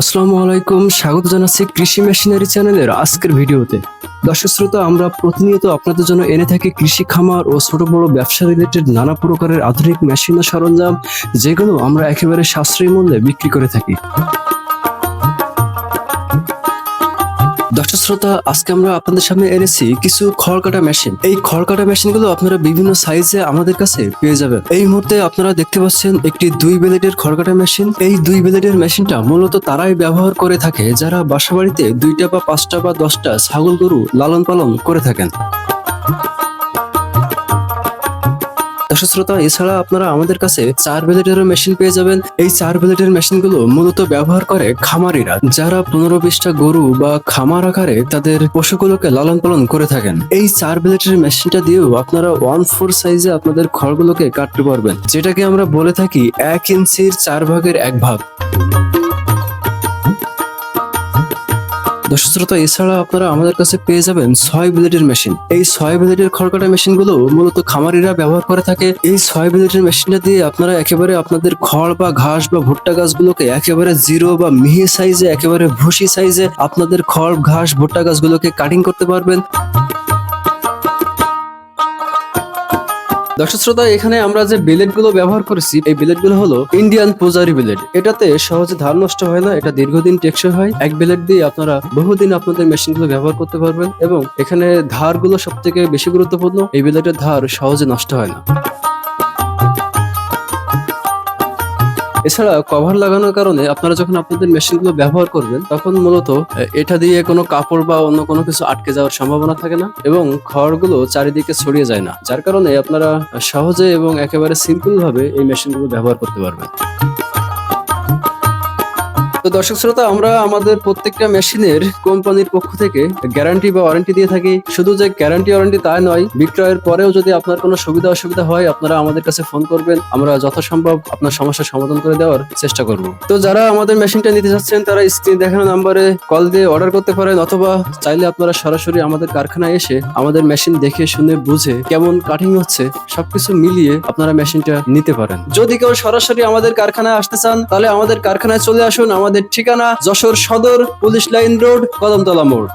আসসালামু আলাইকুম, স্বাগত জানাচ্ছি কৃষি মেশিনারি চ্যানেলের আজকের ভিডিওতে। দর্শক শ্রোতা, আমরা প্রতিনিয়ত আপনাদের জন্য এনে থাকি কৃষি খামার ও ছোট বড় ব্যবসা রিলেটেড নানা প্রকারের আধুনিক মেশিন ও সরঞ্জাম, যেগুলো আমরা একেবারে সাশ্রয়ী মূল্যে বিক্রি করে থাকি। দর্শক শ্রোতা, আজকে আমরা আপনাদের সামনে এনেছি কিছু খড় কাটা মেশিন এই খড় কাটা মেশিনগুলো আপনারা বিভিন্ন সাইজে আমাদের কাছে পেয়ে যাবেন। এই মুহূর্তে আপনারা দেখতে পাচ্ছেন একটি দুই ব্লেডের খড় কাটা মেশিন এই দুই ব্লেডের মেশিনটা মূলত তারাই ব্যবহার করে থাকে যারা বাসাবাড়িতে দুইটা বা পাঁচটা বা দশটা ছাগল গরু লালন পালন করে থাকেন। দর্শক শ্রোতা এছাড়া আপনারা আমাদের কাছে চার ব্লেডেরও মেশিন পেয়ে যাবেন। এই চার ব্লেডের মেশিনগুলো মূলত ব্যবহার করে খামারিরা, যারা পনেরো বিশটা গরু বা খামার আকারে তাদের পশুগুলোকে লালন পালন করে থাকেন। এই চার ব্লেডের মেশিনটা দিয়েও আপনারা ওয়ান ফোর সাইজে আপনাদের খড়গুলোকে কাটতে পারবেন, যেটাকে আমরা বলে থাকি এক ইঞ্চির চার ভাগের এক ভাগ। দর্শক শ্রোতা এছাড়া আপনারা আমাদের কাছে পেয়ে যাবেন ছয় ব্লেডের মেশিন। এই ছয় ব্লেডের খড়কাটা মেশিনগুলো মূলত খামারিরা ব্যবহার করে থাকে। এই ছয় ব্লেডের মেশিনটা দিয়ে আপনারা একেবারে আপনাদের খড় বা ঘাস বা ভুট্টা গাছগুলোকে একেবারে জিরো বা মিহি সাইজে, একেবারে ভুসি সাইজে আপনাদের খড়, ঘাস, ভুট্টা গাছগুলোকে কাটিং করতে পারবেন। দর্শক শ্রোতা, এখানে আমরা যে বিলেটগুলো ব্যবহার করেছি, এই বিলেটগুলো হলো ইন্ডিয়ান পূজারি বিলেট এটাতে সহজে ধান নষ্ট হয় না, এটা দীর্ঘদিন টেকসই হয়। এক বিলেট দিয়ে আপনারা বহুদিন আপনাদের মেশিনগুলো ব্যবহার করতে পারবেন এবং এখানে ধারগুলো সব থেকে বেশি গুরুত্বপূর্ণ, এই বিলেটের ধার সহজে নষ্ট হয় না। এছাড়া কভার লাগানোর কারণে আপনারা যখন আপনাদের মেশিনগুলো ব্যবহার করবেন, তখন মূলত এটা দিয়ে কোনো কাপড় বা অন্য কোনো কিছু আটকে যাওয়ার সম্ভাবনা থাকে না এবং খড়গুলো চারিদিকে ছড়িয়ে যায় না। যার কারণে আপনারা সহজে এবং একেবারে সিম্পল ভাবে এই মেশিনগুলো ব্যবহার করতে পারবেন। তো দর্শক শ্রোতা, আমরা আমাদের প্রত্যেকটা মেশিনের কোম্পানির পক্ষ থেকে গ্যারান্টি বা ওয়ারেন্টি দিয়ে থাকি। শুধু যে গ্যারান্টি ওয়ারেন্টি তাই নয়, বিক্রয়ের পরেও যদি আপনার কোনো সুবিধা অসুবিধা হয়, আপনারা আমাদের কাছে ফোন করবেন। আমরা যথাসম্ভব আপনার সমস্যার সমাধান করে দেওয়ার চেষ্টা করব। তো যারা আমাদের মেশিনটা নিতে চাচ্ছেন তারা স্ক্রিন দেখানো নাম্বারে কল দিয়ে অর্ডার করতে পারেন, অথবা চাইলে আপনারা সরাসরি আমাদের কারখানায় এসে আমাদের মেশিন দেখে, শুনে, বুঝে কেমন কাটিং হচ্ছে, সবকিছু মিলিয়ে আপনারা মেশিনটা নিতে পারেন। যদি কেউ সরাসরি আমাদের কারখানায় আসতে চান, তাহলে আমাদের কারখানায় চলে আসুন। আমাদের ঠিকানা যশোর সদর পুলিশ লাইন রোড কদমতলা মোড়।